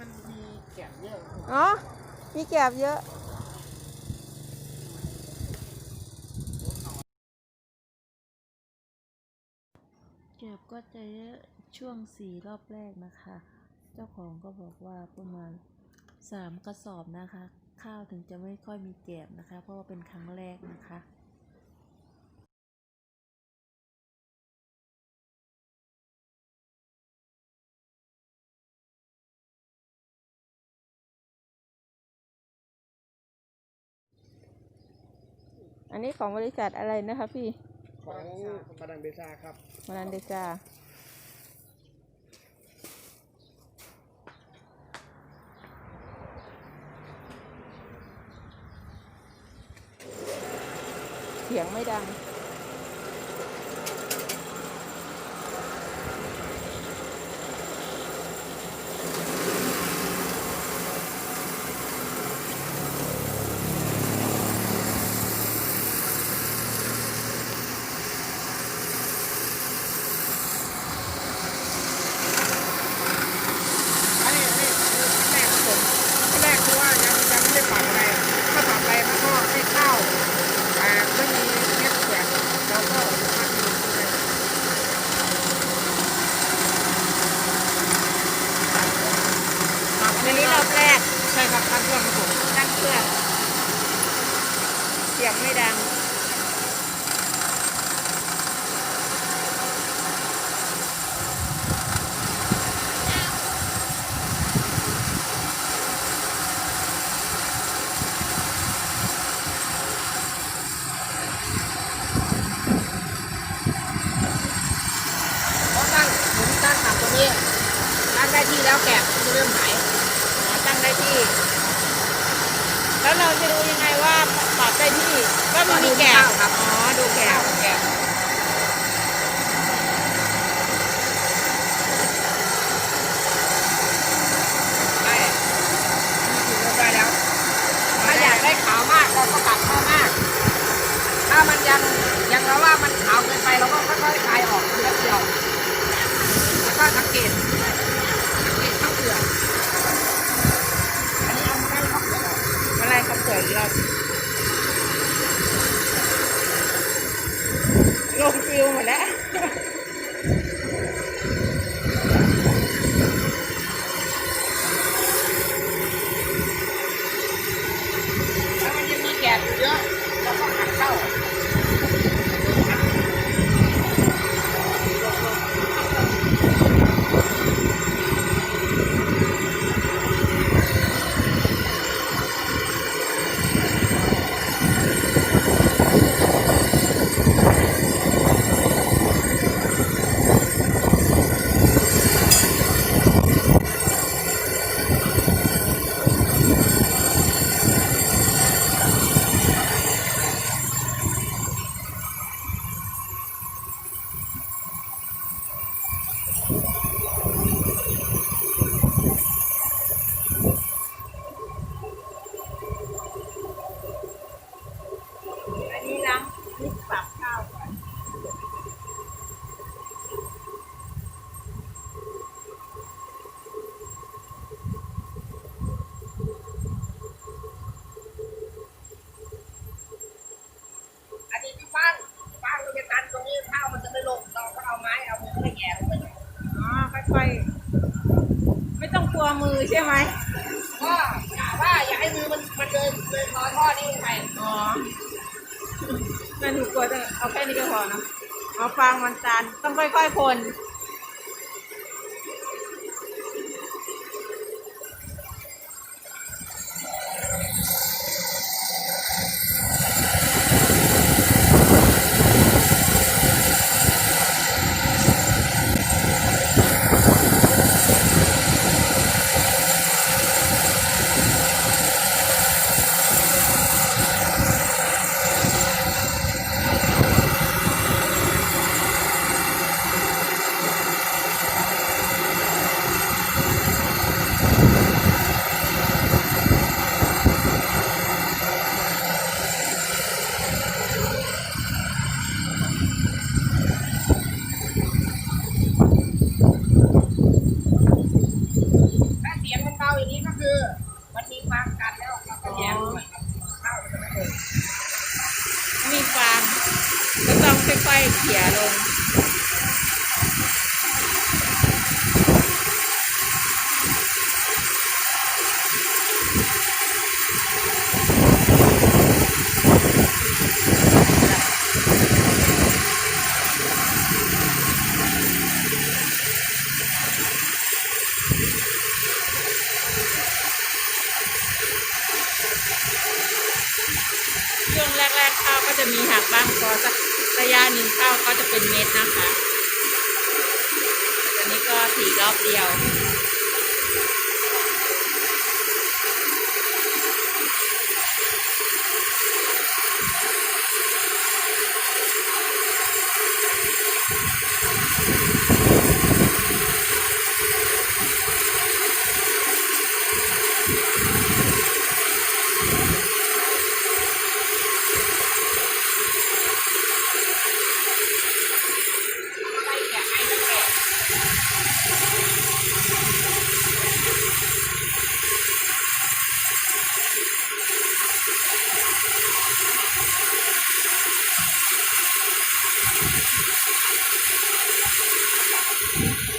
มันมีแก็บเยอะอ๋อ มีแกบเยอะเก็บก็จะเยอะช่วงสี่รอบแรกนะคะ เจ้าของก็บอกว่าประมาณสามกระสอบนะคะ ข้าวถึงจะไม่ค่อยมีแกบนะคะ เพราะว่าเป็นครั้งแรกนะคะ อันนี้ของบริษัทอะไรนะคะพี่ของมาดังเบซ่าครับมานันเดจาเสียงไม่ดัง อันนี้อันนี้คือขั้นแรกครับผมขั้นแรกคือว่ายังยังไม่ได้ปรับอะไร ถ้าปรับอะไรมันก็ให้ข้าวอ่าไม่มีเม็ดแกบเราก็ทำอยู่เลย อันนี้รอบแรก ใช่ครับขั้นเครื่องครับผม ตั้งเครื่อง เสียงไม่ดัง เพราะตั้งผมตั้งต่ำตรงนี้ตั้ง ได้ที่แล้วแกะจะเริ่มหายตั้งได้ที่ แล้วเราจะรู้ยังไงว่าปรับได้ที่ ก็มันมีแกบครับอ๋อดูแกแกะแกะเริ่มได้แล้วถ้ายได้ขาวมากเราก็ปรับข้อมากถ้ามันยังยังเราว่ามันขาวเกินไปเราก็ค่อยๆคลายออกทีละเดียวแล้วก็สังเกตสังเกตข้าวเปลือกอันนี้เอาไม่ได้ข้าวเปลือกออก อะไรค Cool. ค่อยๆคน นะคะอันนี้ก็สีรอบเดียว พี่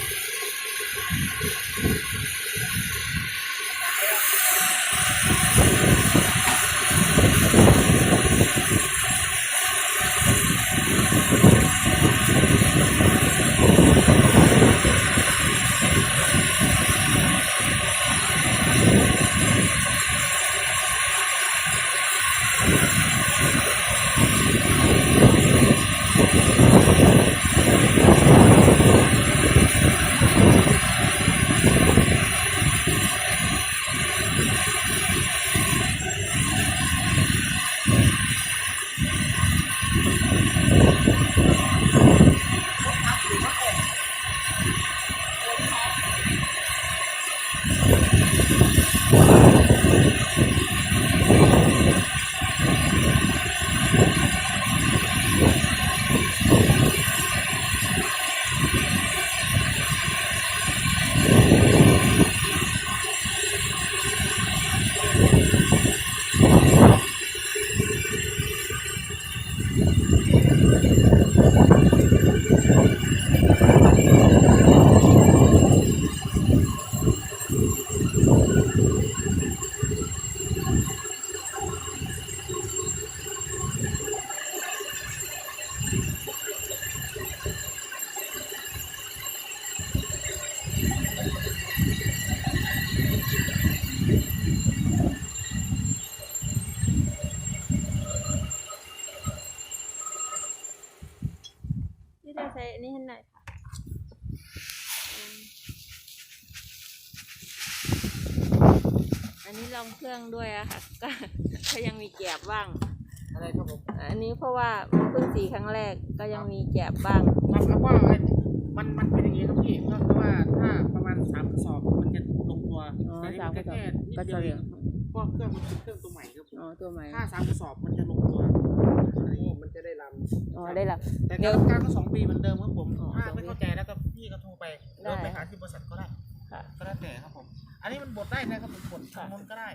อันนี้ลองเครื่องด้วยอะค่ะก็ก็ยังมีแกบบ้าง อะไรครับผมอันนี้เพราะว่าเพิ่งสีครั้งแรกก็ยังมีแกบบ้าง ครับครับว่ามันมันเป็นอย่างนี้ครับพี่ก็คือว่าถ้าประมาณสามกระสอบมันจะลงตัวอ๋อแต่นี่สามมันกระแค่สอบนิดก็เดีจะยวเหเอลืองงเพราะเครื่องมันเป็นเครื่องตัวใหม่ครับผมอ๋อตัวใหม่ถ้าสามกระสอบมันจะลงตัวอันนี้มันจะได้ลำอ๋อได้ละแต่เดี๋กายวรการก็สองปีเหมือนเดิมครับผมอ๋อถ้าสองไม่ปีเข้าใจแล้วก็พี่ก็โทรไปได้เดินไปหาที่บริษัทก็ได้ค่ะ ก็แล้วแต่ครับผมอั นนี้มันบดได้นะครับผมบดทางนู้นก็ได้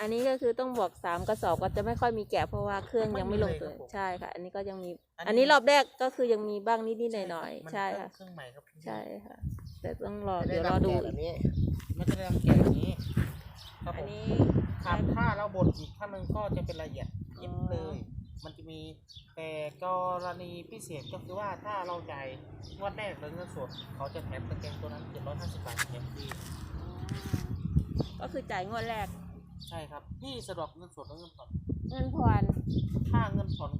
อันนี้ก็คือต้องบอกสามกระสอบก็จะไม่ค่อยมีแกะเพราะว่าเครื่องยังไม่ลงตัวไม่มีเลยครับผมใช่ค่ะ อันนี้ก็ยังมีอันนี้อันนี้รอบแรกก็คือยังมีบ้างนิดๆหน่อยมันๆใช่ค่ะเครื่องใหม่ครับใช่ค่ะ แต่ต้องรอจะเดี๋ยวรอดูแบบนี้มันจะได้รับแกะแบบนี้ครับผอันมนี้ครับถ้าเราบดอีกขั้นหนึ่งก็จะเป็นละเอียดยิบอ๋อเลยมันจะมีแต่กรณีพิเศษก็คือว่าถ้าเราจ่ายงวดแรกเลยเงินสด เขาจะแถมตะแกรงตัวนั้น750บาทแถมฟรี ก็คือจ่ายงวดแรก ใช่ครับ พี่สะดวกเงินสดหรือเงินผ่อนเงินผ่อนค่าเงินผ่อน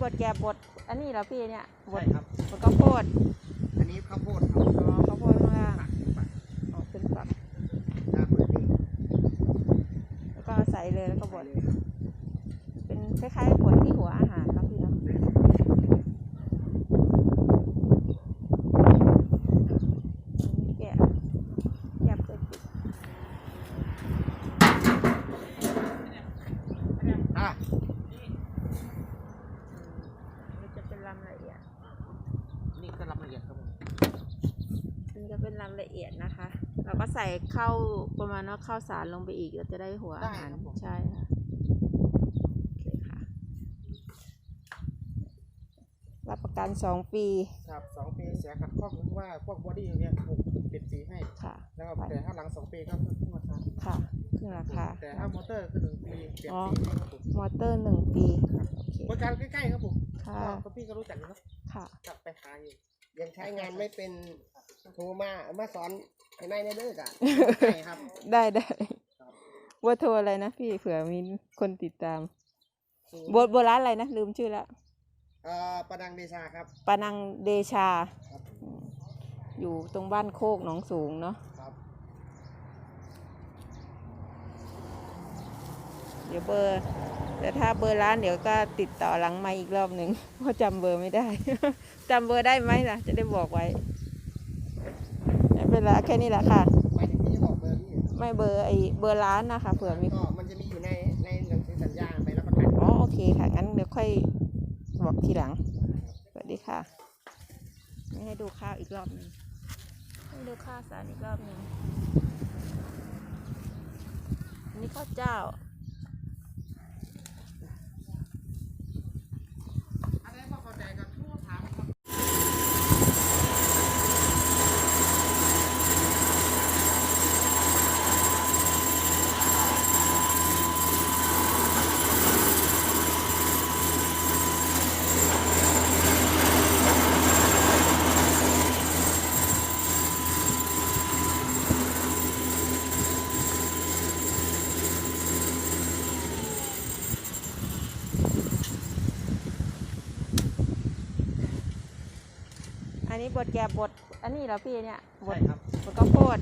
บดแกะบดอันนี้เหรอพี่เนี่ยบดใช่ครับ บดข้าวโพดอันนี้ข้าวโพดครับอ๋อข้าวโพดข้างล่างออกเป็นฝักแล้วก็ใส่เลยแล้วก็บดเลยเป็นคล้ายๆบดที่หัวอาหาร ก็ใส่ข้าวประมาณว่าข้าวสารลงไปอีกเราจะได้หัวอาหาร ได้ครับผม ใช่ค่ะโอเคค่ะรับประกันสองปีครับสองปีเสียขัดข้องเพราะว่าพวกบอดี้อย่างเงี้ยถูกเปลี่ยนสีให้ ค่ะแล้วก็แต่ถ้าหลังสองปีก็เพิ่มราคาค่ะขึ้นราคา แต่ถ้ามอเตอร์คือหนึ่งปีเปลี่ยนอ๋อ สีให้ครับผมมอเตอร์หนึ่งปี โอเค บริการใกล้ๆครับผมค่ะ ก็พี่ก็รู้จักอยู่เนอะค่ะ กลับไปหาอยู่ ยังใช้งานไม่เป็นโทรมามาสอนให้ไม่ได้เด้อจ้ะใช่ครับ ได้ได้ครับว่าโทรอะไรนะพี่เผื่อมีคนติดตามศูนย์โบโบราณอะไรนะ ลืมชื่อแล้วเอ่อประดังเดชาครับปานังเดชา ครับอืมอยู่ตรงบ้านโคกหนองสูงเนาะครับเดี๋ยวเบอร์ แต่ถ้าเบอร์ร้านเดี๋ยวก็ติดต่อหลังไม่อีกรอบหนึ่งเพราะจำเบอร์ไม่ได้ จำเบอร์ได้ไหมล่ะ จะได้บอกไว้ไม่เป็นไรแค่นี้แหละค่ะ หมายถึงพี่จะบอกเบอร์พี่ไม่เบอร์ไอเบอร์ร้านนะคะเผื่อมี ก็มันจะมีอยู่ในในหนังสือสัญญาไปรับประกัน อ๋อโอเคค่ะ งั้นเดี๋ยวค่อยบอกทีหลัง สวัสดีค่ะนี่ให้ดูข้าวอีกรอบหนึ่งให้ดูข้าวสารอีกรอบหนึ่งอันนี้ข้าวเจ้า อะไรก็เข้าใจกันทั่วถามครับ อั นนี้บดแกบบดอันนี้เหรอพี่เนี่ยบดใช่ครับ บดข้าวโพด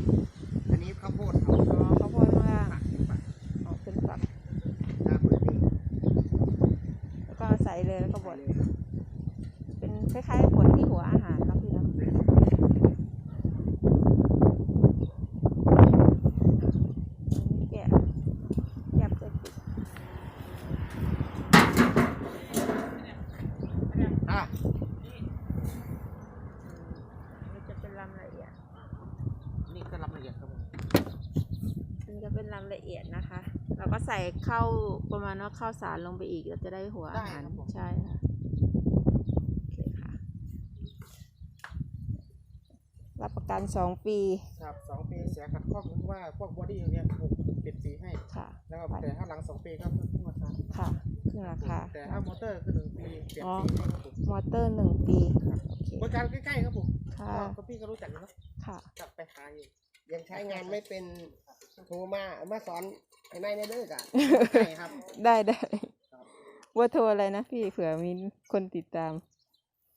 อันนี้ข้าวโพดครับ อ๋อข้าวโพดข้างล่าง ปักปัก อ๋อขึ้นฝัก หน้าเปิดนี่ แล้วก็ใส่เลยแล้วก็บด เลยครับ เป็นคล้ายๆบดที่หัวอาหารเนาะพี่เนาะแกะแกะเปิดปิด อะ มันจะเป็นลำละเอียด นี่ก็รับละเอียดครับผม มัน จะเป็นลำละเอียดนะคะ เราก็ใส่ข้าวประมาณว่าข้าวสารลงไปอีกเราจะได้หัวอาหารใช่ค่ะโอเคค่ะ รับประกันสองปีครับสองปีเสียขัดข้องเพราะว่าพวกบอดี้อย่างเงี้ยถูกเปลี่ยนสีให้ ค่ะ แล้วก็แต่ถ้าหลังสองปีก็เพิ่มราคาค่ะขึ้นราคา แต่ถ้ามอเตอร์คือหนึ่งปีเปลี่ยนอ๋อ สีให้ครับผมมอเตอร์หนึ่งปี โอเค บริการใกล้ๆครับผมค่ะ ก็พี่ก็รู้จักอยู่เนอะค่ะ กลับไปหาอยู่ ยังใช้งานไม่เป็นโทรมามาสอนให้ไม่ได้เด้อจ้ะใช่ครับ ได้ได้ครับว่าโทรอะไรนะพี่เผื่อมีคนติดตาม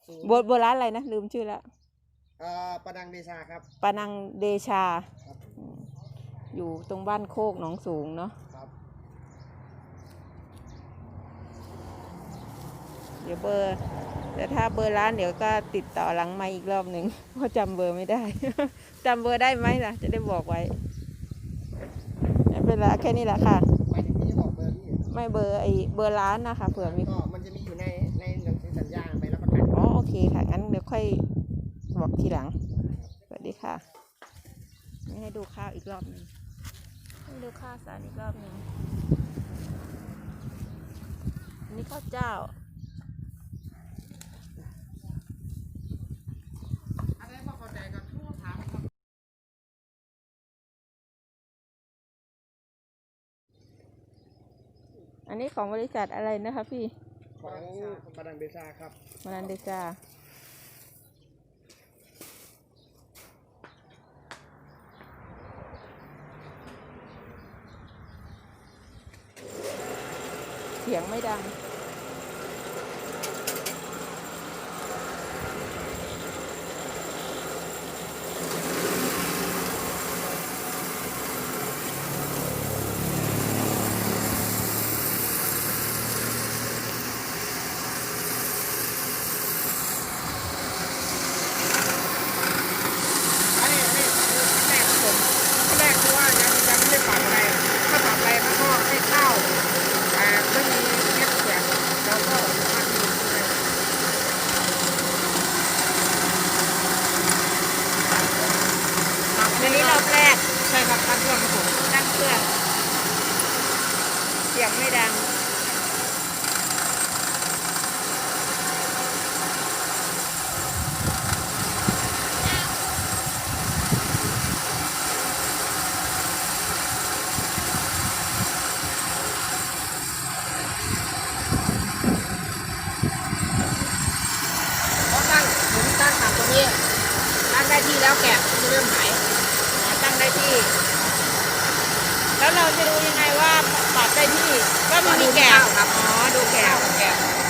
ศูนย์โบโบราณอะไรนะลืมชื่อแล้วเอ่อประดังเดชาครับปานังเดชา ครับอืมอยู่ตรงบ้านโคกหนองสูงเนาะครับเดี๋ยวเบอร์ แต่ถ้าเบอร์ร้านเดี๋ยวก็ติดต่อหลังไม่อีกรอบหนึ่งเพราะจำเบอร์ไม่ได้ จำเบอร์ได้ไหมล่ะ จะได้บอกไว้ไม่เป็นไรแค่นี้แหละค่ะ หมายถึงพี่จะบอกเบอร์พี่ไม่เบอร์ไอเบอร์ร้านนะคะเผื่อมี ก็มันจะมีอยู่ในในหนังสือสัญญาไปรับประกัน อ๋อโอเคค่ะ งั้นเดี๋ยวค่อยบอกทีหลัง สวัสดีค่ะนี่ให้ดูข้าวอีกรอบหนึ่งให้ดูข้าวสารอีกรอบหนึ่งอันนี้ข้าวเจ้า อะไรก็เข้าใจกันทั่วถามครับ อันนี้ของบริษัทอะไรนะคะพี่ของประดังเดชาครับมานันเดจาเสียงไม่ดัง ก็มีแก้วครับอ๋อดูแก้วแก้ว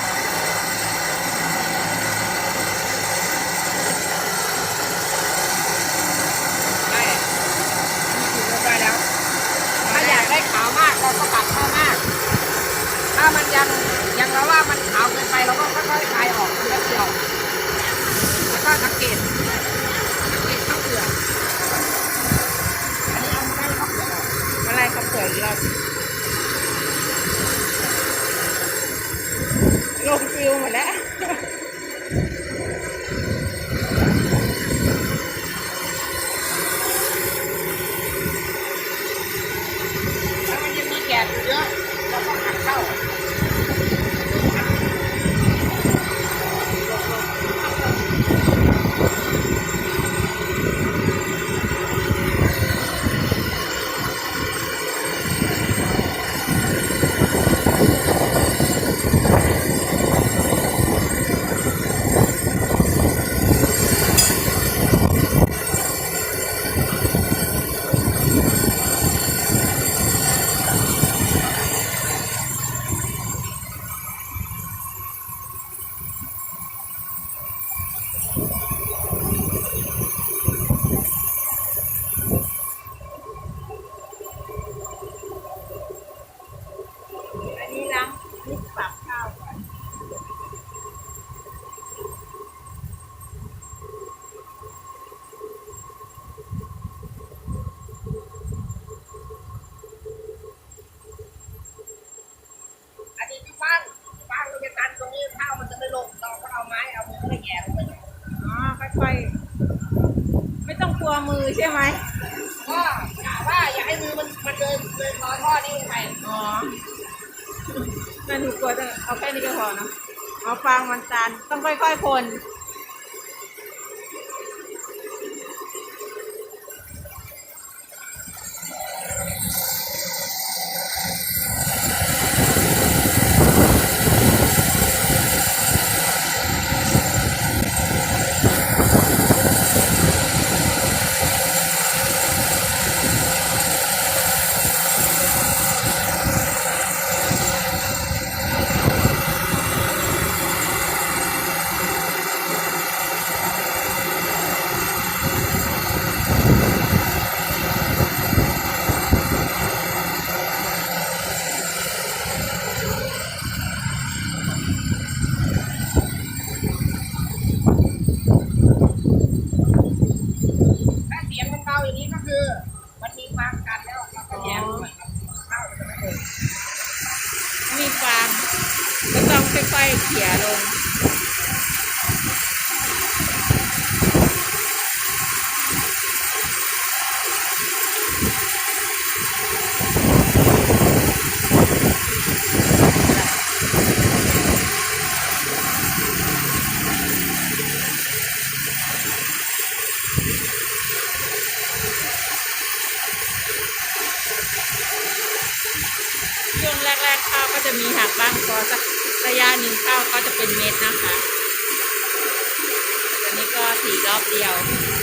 ใช่ไหมก็กว่าอยากให้มือมันมันเดินเดินคอท่อนี่ลงไปอ๋อมันถูกกลัวจะเอาแค่นี้ก็พอเนาะเอาฟางมันตันต้องค่อยๆคน สีรอบเดียว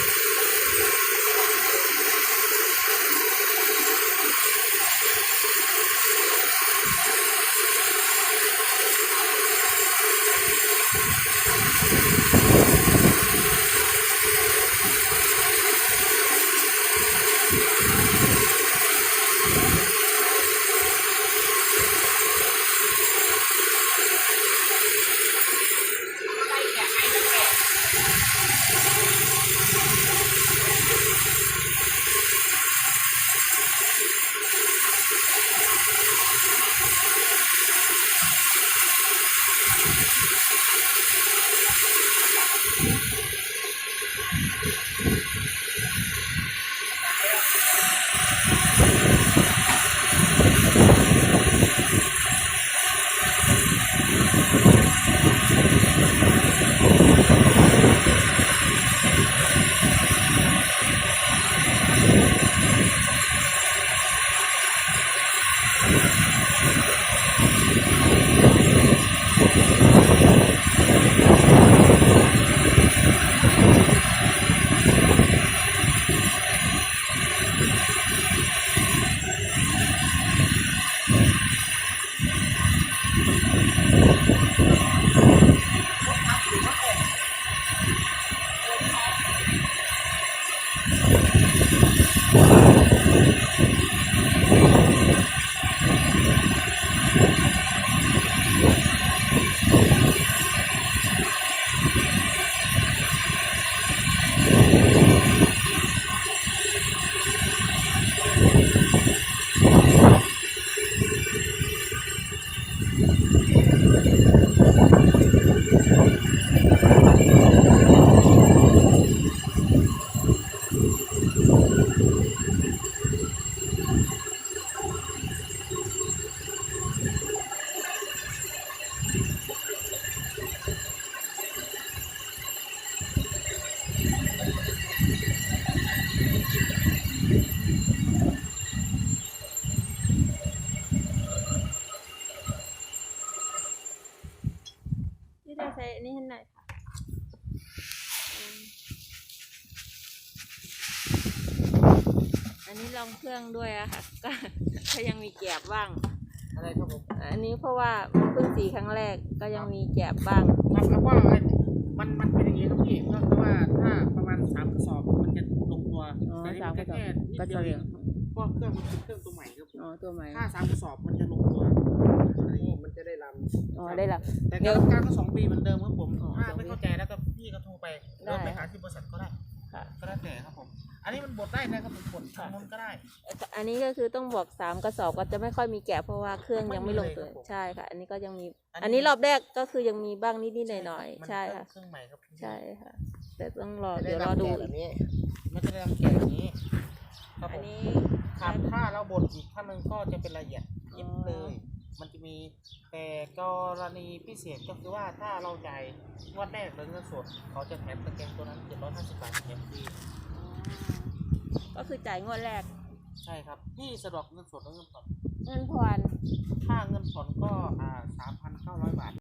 Yeah. ลองเครื่องด้วยอะค่ะ ก็ก็ยังมีแกบบ้าง อะไรครับผมอันนี้เพราะว่าเพิ่งสีครั้งแรกก็ยังมีแกบบ้างครับครับว่าไอ้มันมันเป็นอย่างนี้ครับพี่ก็คือว่าถ้าประมาณสามกระสอบมันจะลงตัวอ๋อแต่นี่สามมันกระสอบแค่นิดก็เดีจะยวเหเอลืองงเพราะเครื่องมันเป็นเครื่องตัวใหม่ครับผมอ๋อตัวใหม่ถ้าสามกระสอบมันจะลงตัวอันนี้มันจะได้ลำอ๋อได้ละแต่เดี๋กายวรการก็สองปีเหมือนเดิมครับผมอ๋อถ้าสองไม่ปีเข้าใจแล้วก็พี่ก็โทรไปได้เริ่มไปหาที่บริษัทก็ได้ค่ะก็แล้วแต่ครับผม อันนี้มันบดได้นะครับผมบดทางนู้นก็ได้ อันนี้ก็คือต้องบอกสามกระสอบก็จะไม่ค่อยมีแกะเพราะว่าเครื่องยังไม่ลงตัวไม่มีเลยครับผม ใช่ค่ะ อันนี้ก็ยังมี อันนี้อันนี้รอบแรกก็คือยังมีบ้างนิดๆหน่อยมันๆใช่ค่ะ เครื่องใหม่ครับใช่ค่ะ แต่ต้องรอจะเดี๋ยวรอดู แบบนี้มันจะได้ทำแกะแบบนี้ ครับผอันมนี้ครับถ้าเราบดอีกขั้นหนึ่งก็จะเป็นละเอียดยิบเลย มันจะมีแต่กรณีพิเศษก็คือว่าถ้าเราจ่ายงวดแรกหรือเงินสด เขาจะแถมตะแกรงตัวนั้น750บาทแถมฟรี ก็คือจ่ายงวดแรก ใช่ครับพี่สะดวกเงินสดหรือเงินผ่อนเงินผ่อน ค่าเงินผ่อนก็อ่า3,900บาท